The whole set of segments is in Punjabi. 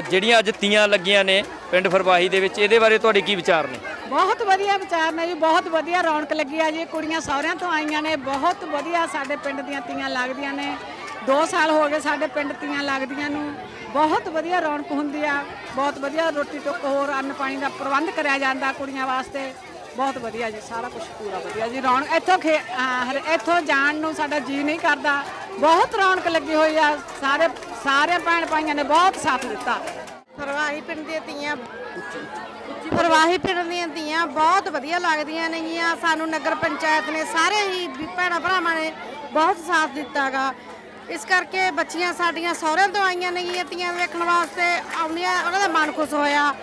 ਜਿਹੜੀਆਂ ਅੱਜ ਤੀਆਂ ਲੱਗੀਆਂ ਨੇ ਪਿੰਡ ਫਰਵਾਹੀ ਦੇ ਵਿੱਚ, ਇਹਦੇ ਬਾਰੇ ਤੁਹਾਡੇ ਕੀ ਵਿਚਾਰ ਨੇ? ਬਹੁਤ ਵਧੀਆ ਵਿਚਾਰ ਨੇ ਜੀ, ਬਹੁਤ ਵਧੀਆ ਰੌਣਕ ਲੱਗੀ ਆ ਜੀ। ਕੁੜੀਆਂ ਸਹੁਰਿਆਂ ਤੋਂ ਆਈਆਂ ਨੇ, ਬਹੁਤ ਵਧੀਆ ਸਾਡੇ ਪਿੰਡ ਦੀਆਂ ਤੀਆਂ ਲੱਗਦੀਆਂ ਨੇ। 2 ਸਾਲ ਹੋ ਗਏ ਸਾਡੇ ਪਿੰਡ ਤੀਆਂ ਲੱਗਦੀਆਂ ਨੂੰ। ਬਹੁਤ ਵਧੀਆ ਰੌਣਕ ਹੁੰਦੀ ਆ, ਬਹੁਤ ਵਧੀਆ ਰੋਟੀ ਟੁੱਕ ਹੋਰ ਅੰਨ ਪਾਣੀ ਦਾ ਪ੍ਰਬੰਧ ਕਰਿਆ ਜਾਂਦਾ ਕੁੜੀਆਂ ਵਾਸਤੇ। ਬਹੁਤ ਵਧੀਆ ਜੀ, ਸਾਰਾ ਕੁਝ ਪੂਰਾ ਵਧੀਆ ਜੀ ਰੌਣਕ ਇੱਥੋਂ ਖੇ- ਅਹ ਇੱਥੋਂ ਜਾਣ ਨੂੰ ਸਾਡਾ ਜੀ ਨਹੀਂ ਕਰਦਾ। ਬਹੁਤ ਰੌਣਕ ਲੱਗੀ ਹੋਈ ਆ, ਸਾਰੇ ਸਾਰੇ ਭੈਣ ਭਾਈਆਂ ਨੇ ਬਹੁਤ ਸਾਥ ਦਿੱਤਾ। ਫਰਵਾਹੀ ਪਿੰਡ ਦੀਆਂ ਧੀਆਂ ਫਰਵਾਹੀ ਪਿੰਡ ਦੀਆਂ ਧੀਆਂ ਬਹੁਤ ਵਧੀਆ ਲੱਗਦੀਆਂ ਨੇਗੀਆਂ। ਸਾਨੂੰ ਨਗਰ ਪੰਚਾਇਤ ਨੇ ਸਾਰੇ ਹੀ ਵੀ ਭੈਣਾਂ ਭਰਾਵਾਂ ਨੇ ਬਹੁਤ ਸਾਥ ਦਿੱਤਾਗਾ। ਇਸ ਕਰਕੇ ਬੱਚੀਆਂ ਸਾਡੀਆਂ ਸਹੁਰਿਆਂ ਤੋਂ ਆਈਆਂ ਨੇਗੀਆਂ ਧੀਆਂ ਵੇਖਣ ਵਾਸਤੇ। ਆਉਂਦੀਆਂ, ਉਹਨਾਂ ਦਾ ਮਨ ਖੁਸ਼ ਹੋਇਆ।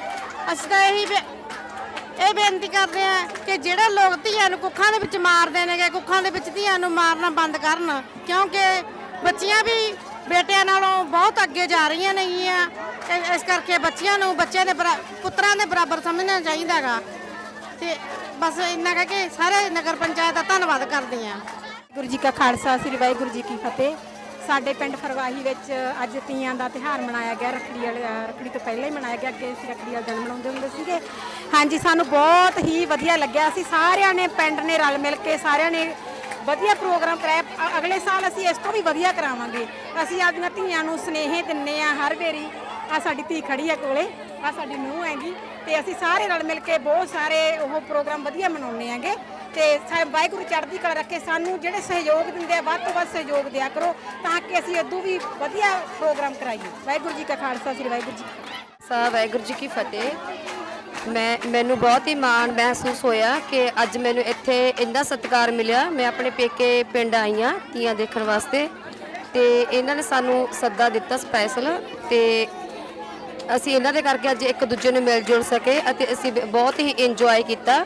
ਅਸੀਂ ਤਾਂ ਇਹੀ ਬੇ- ਇਹ ਬੇਨਤੀ ਕਰਦੇ ਆ ਕਿ ਜਿਹੜੇ ਲੋਕ ਧੀਆਂ ਨੂੰ ਕੁੱਖਾਂ ਦੇ ਵਿੱਚ ਮਾਰਦੇ ਨੇਗੇ, ਕੁੱਖਾਂ ਦੇ ਵਿੱਚ ਧੀਆਂ ਨੂੰ ਮਾਰਨਾ ਬੰਦ ਕਰਨ। ਕਿਉਂਕਿ ਬੱਚੀਆਂ ਵੀ ਬੇਟਿਆਂ ਨਾਲੋਂ ਬਹੁਤ ਅੱਗੇ ਜਾ ਰਹੀਆਂ ਨੇਗੀਆਂ ਇ- ਇਸ ਕਰਕੇ ਬੱਚਿਆਂ ਨੂੰ ਬੱਚਿਆਂ ਦੇ ਬਰਾ- ਪੁੱਤਰਾਂ ਦੇ ਬਰਾਬਰ ਸਮਝਣਾ ਚਾਹੀਦਾਗਾ ਤੇ ਬਸ ਇੰਨਾ ਕਹਿ ਕੇ ਸਾਰੇ ਨਗਰ ਪੰਚਾਇਤ ਦਾ ਧੰਨਵਾਦ ਕਰਦੇ ਹਾਂ ਗੁਰੂ ਜੀ ਕਾ ਖਾਲਸਾ ਸ੍ਰੀ ਵਾਹਿਗੁਰੂ ਜੀ ਕੀ ਫਤਿਹ। ਸਾਡੇ ਪਿੰਡ ਫਰਵਾਹੀ ਵਿੱਚ ਅੱਜ ਤੀਆਂ ਦਾ ਤਿਹਾਰ ਮਨਾਇਆ ਗਿਆ। ਰੱਖੜੀ ਵਾਲੇ ਅ, ਰੱਖੜੀ ਤੋਂ ਪਹਿਲਾਂ ਹੀ ਮਨਾਇਆ ਗਿਆ। ਅੱਗੇ ਅਸੀਂ ਰੱਖੜੀ ਵਾਲਾ ਦਿਨ ਮਨਾਉਂਦੇ ਹੁੰਦੇ ਸੀਗੇ। ਹਾਂਜੀ ਸਾਨੂੰ ਬਹੁਤ ਹੀ ਵਧੀਆ ਲੱਗਿਆ। ਅਸੀਂ ਸਾਰਿਆਂ ਨੇ ਪਿੰਡ ਨੇ ਰਲ ਮਿਲ ਕੇ ਸਾਰਿਆਂ ਨੇ ਵਧੀਆ ਪ੍ਰੋਗਰਾਮ ਕਰਾਇਆ। ਅ- ਅਗਲੇ ਸਾਲ ਅਸੀਂ ਇਸ ਤੋਂ ਵੀ ਵਧੀਆ ਕਰਾਵਾਂਗੇ। ਅਸੀਂ ਆਪਦੀਆਂ ਧੀਆਂ ਨੂੰ ਸਨੇਹ ਦਿੰਨੇ ਆ ਹਰ ਵੇਰੀ। ਆ ਸਾਡੀ ਧੀ ਖੜੀ ਹੈ ਕੋਲੇ। ਆ ਸਾਡੀ ਨੂੰਹ ਹੈਗੀ। ਤੇ ਅਸੀਂ ਸਾਰੇ ਰਲ ਮਿਲ ਕੇ ਬਹੁਤ ਸਾਰੇ ਉਹ ਪ੍ਰੋਗਰਾਮ ਵਧੀਆ ਮਨਾਉਂਦੇ ਆਂਗੇ ਤੇ ਸਾ- ਵਾਹਿਗੁਰੂ ਚੜ੍ਹਦੀ ਕਲਾ ਰੱਖੇ। ਸਾਨੂੰ ਜਿਹੜੇ ਸਹਿਯੋਗ ਦਿੰਦੇ ਆ, ਵੱਧ ਤੋਂ ਵੱਧ ਸਹਿਯੋਗ ਦਿਆ ਕਰੋ ਤਾਂ ਕਿ ਅਸੀਂ ਇਦੋਂ ਵੀ ਵਧੀਆ ਪ੍ਰੋਗਰਾਮ ਕਰਾਈਏ। ਵਾਹਿਗੁਰੂ ਜੀ ਕਾ ਖਾਲਸਾ, ਸ੍ਰੀ ਵਾਹਿਗੁਰੂ ਜੀ ਕੀ ਫਤਿਹ। ਸਾ ਵਾਹਿਗੁਰੂ ਜੀ ਕੀ ਫਤਿਹ। ਮੈਂ, ਮੈਨੂੰ ਬਹੁਤ ਹੀ ਮਾਣ ਮਹਿਸੂਸ ਹੋਇਆ ਕਿ ਅੱਜ ਮੈਨੂੰ ਇੱਥੇ ਇੰਨਾ ਸਤਿਕਾਰ ਮਿਲਿਆ। ਮੈਂ ਆਪਣੇ ਪੇਕੇ ਪਿੰਡ ਆਈ ਹਾਂ ਤੀਆਂ ਦੇਖਣ ਵਾਸਤੇ ਤੇ ਇਹਨਾਂ ਨੇ ਸਾਨੂੰ ਸੱਦਾ ਦਿੱਤਾ ਸਪੈਸ਼ਲ ਤੇ ਅਸੀਂ ਇਹਨਾਂ ਦੇ ਕਰਕੇ ਅੱਜ ਇੱਕ ਦੂਜੇ ਨੂੰ ਮਿਲ ਜੁਲ ਸਕੇ ਅਤੇ ਅਸੀਂ ਬ- ਬਹੁਤ ਹੀ ਇੰਜੋਏ ਕੀਤਾ।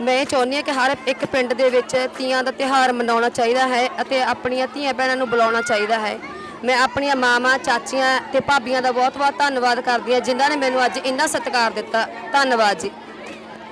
ਮੈਂ ਇਹ ਚਾਹੁੰਦੀ ਹਾਂ ਕਿ ਹਰ ਇੱਕ ਪਿੰਡ ਦੇ ਵਿੱਚ ਤੀਆਂ ਦਾ ਤਿਹਾਰ ਮਨਾਉਣਾ ਚਾਹੀਦਾ ਹੈ ਅਤੇ ਆਪਣੀਆਂ ਧੀਆਂ ਭੈਣਾਂ ਨੂੰ ਬੁਲਾਉਣਾ ਚਾਹੀਦਾ ਹੈ। ਮੈਂ ਆਪਣੀਆਂ ਮਾਵਾਂ, ਚਾਚੀਆਂ ਤੇ ਭਾਬੀਆਂ ਦਾ ਬਹੁਤ ਬਹੁਤ ਧੰਨਵਾਦ ਕਰਦੀ ਹਾਂ, ਜਿਨ੍ਹਾਂ ਨੇ ਮੈਨੂੰ ਅੱਜ ਇੰਨਾ ਸਤਿਕਾਰ ਦਿੱਤਾ। ਧੰਨਵਾਦ ਜੀ।